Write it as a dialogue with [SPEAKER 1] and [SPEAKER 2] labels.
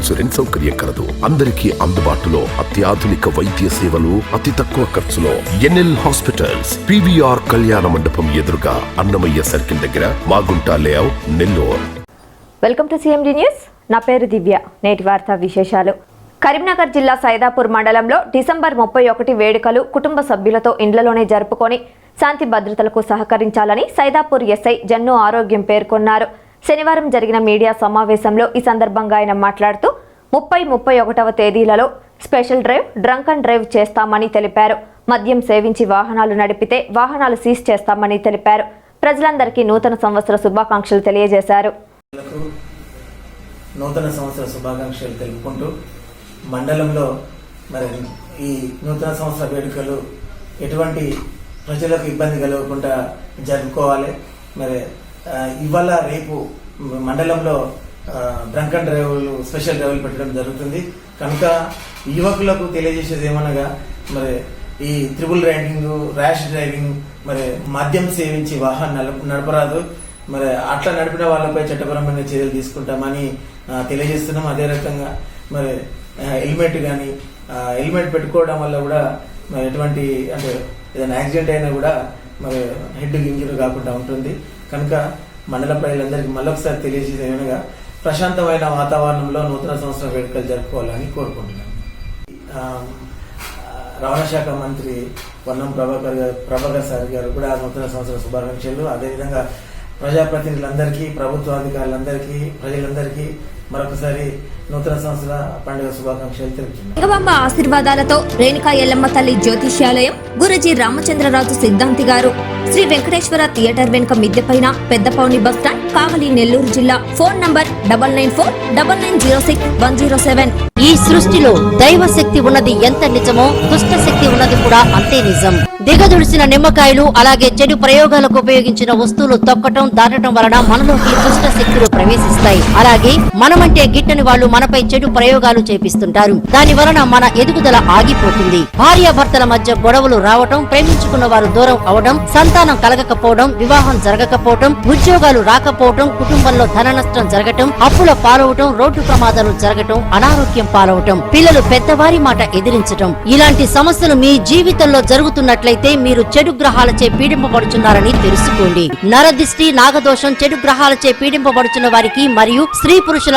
[SPEAKER 1] Insurance సౌకర్యం కలదు. అందరికీ అందుబాటులో అత్యాధునిక వైద్య సేవలు అతి తక్కువ ఖర్చులో. ఎన్ఎల్ హాస్పిటల్స్ పివిఆర్ కళ్యాణ మండపం ఎదురుగా అన్నమయ్య సర్కిల్ దగ్గర Magunta layout Nellore.
[SPEAKER 2] Welcome to CMD news. నా పేరు దివ్య. నేటి వార్తా విశేషాలు. కరీంనగర్ జిల్లా సైదాపూర్ మండలంలో డిసెంబర్ ముప్పై ఒకటి వేడుకలు కుటుంబ సభ్యులతో ఇండ్లలోనే జరుపుకొని శాంతి భద్రతలకు సహకరించాలని సైదాపూర్ ఎస్ఐ జన్ను ఆరోగ్యం పేర్కొన్నారు. శనివారం జరిగిన మీడియా సమావేశంలో ఈ సందర్భంగా ఆయన మాట్లాడుతూ ముప్పై ముప్పై ఒకటవ తేదీలలో special drive drunk and drive చేస్తామని తెలిపారు. మద్యం సేవించి వాహనాలు నడిపితే వాహనాలు సీజ్ చేస్తామని తెలిపారు. ప్రజలందరికీ నూతన సంవత్సర శుభాకాంక్షలు తెలియజేశారు.
[SPEAKER 3] నూతన సంవత్సర శుభాకాంక్షలు తెలుపుకుంటూ మండలంలో మరి ఈ నూతన సంవత్సర వేడుకలు ఎటువంటి ప్రజలకు ఇబ్బంది కలగకుండా జరుపుకోవాలి. మరి ఇవాళ రేపు మండలంలో డ్రంకన్ డ్రైవర్లు స్పెషల్ డ్రైవర్లు పెట్టడం జరుగుతుంది. కనుక యువకులకు తెలియజేసేది ఏమనగా మరి ఈ త్రిబుల్ రైడింగ్ ర్యాష్ డ్రైవింగ్ మరి మద్యం సేవించి వాహనం నడపరాదు. మరి అట్లా నడిపిన వాళ్ళపై చట్టపరమైన చర్యలు తీసుకుంటామని తెలియజేస్తున్నాం. అదే రకంగా మరి హెల్మెట్ కానీ హెల్మెట్ పెట్టుకోవడం వల్ల కూడా మరి ఎటువంటి అంటే ఏదైనా యాక్సిడెంట్ అయినా కూడా మరి హెడ్ ఇంజరీ కాకుండా ఉంటుంది. కనుక మండల ప్రజలందరికీ మళ్ళొకసారి తెలియజేయనగా ప్రశాంతమైన వాతావరణంలో నూతన సంవత్సర వేడుకలు జరుపుకోవాలని కోరుకుంటున్నాను. రవాణా శాఖ మంత్రి పొన్నం ప్రభాకర్ గారు ప్రభాకర్ సార్ గారు కూడా నూతన సంవత్సర శుభాకాంక్షలు. అదేవిధంగా ప్రజాప్రతినిధులందరికీ ప్రభుత్వాధికారులందరికీ ప్రజలందరికీ మరొకసారి నూతన సంవత్సర పండుగ శుభాకాంక్షలు తెలుపుతున్నాను
[SPEAKER 2] ఆశీర్వాదాలతో రేణుకా ఎల్లమ్మ తల్లి జ్యోతిష్యాలయం గురుజీ రామచంద్రరాజు సిద్ధాంతి గారు శ్రీ వెంకటేశ్వర థియేటర్ వెనుక మిద్దెపైన పెద్దపౌని బస్టాండ్ కావలి నెల్లూరు జిల్లా. Phone number double nine four double nine zero six one zero seven.
[SPEAKER 4] ఈ సృష్టిలో దైవ శక్తి ఉన్నది ఎంత నిజమో దుష్ట శక్తి ఉన్నది కూడా అంతే నిజం. దిగదుడిసిన నిమ్మకాయలు అలాగే చెడు ప్రయోగాలకు ఉపయోగించిన వస్తువులు తొక్కటం దాటడం వలన మనలోకి దుష్ట శక్తులు ప్రవేశిస్తాయి. అలాగే మనమంటే గిట్టని వాళ్ళు మనపై చెడు ప్రయోగాలు చేపిస్తుంటారు. దాని వలన మన ఎదుగుదల ఆగిపోతుంది. భార్యాభర్తల మధ్య గొడవలు రావటం ప్రేమించుకున్న వారు దూరం అవడం సంతానం కలగకపోవడం వివాహం జరగకపోవడం ఉద్యోగాలు రాకపోవడం కుటుంబంలో ధన నష్టం జరగటం అప్పుల పాలవటం రోడ్డు ప్రమాదాలు జరగటం అనారోగ్యం పాలవటం పిల్లలు పెద్దవారి మాట ఎదిరించటం. ఇలాంటి సమస్యలు మీ జీవితంలో జరుగుతున్నట్లయితే మీరు చెడు గ్రహాలచే పీడింపబడుచున్నారని తెలుసుకోండి. నరదిష్టి నాగదోషం చెడు గ్రహాలచే పీడింపబడుచున్న వారికి మరియు స్త్రీ పురుషుల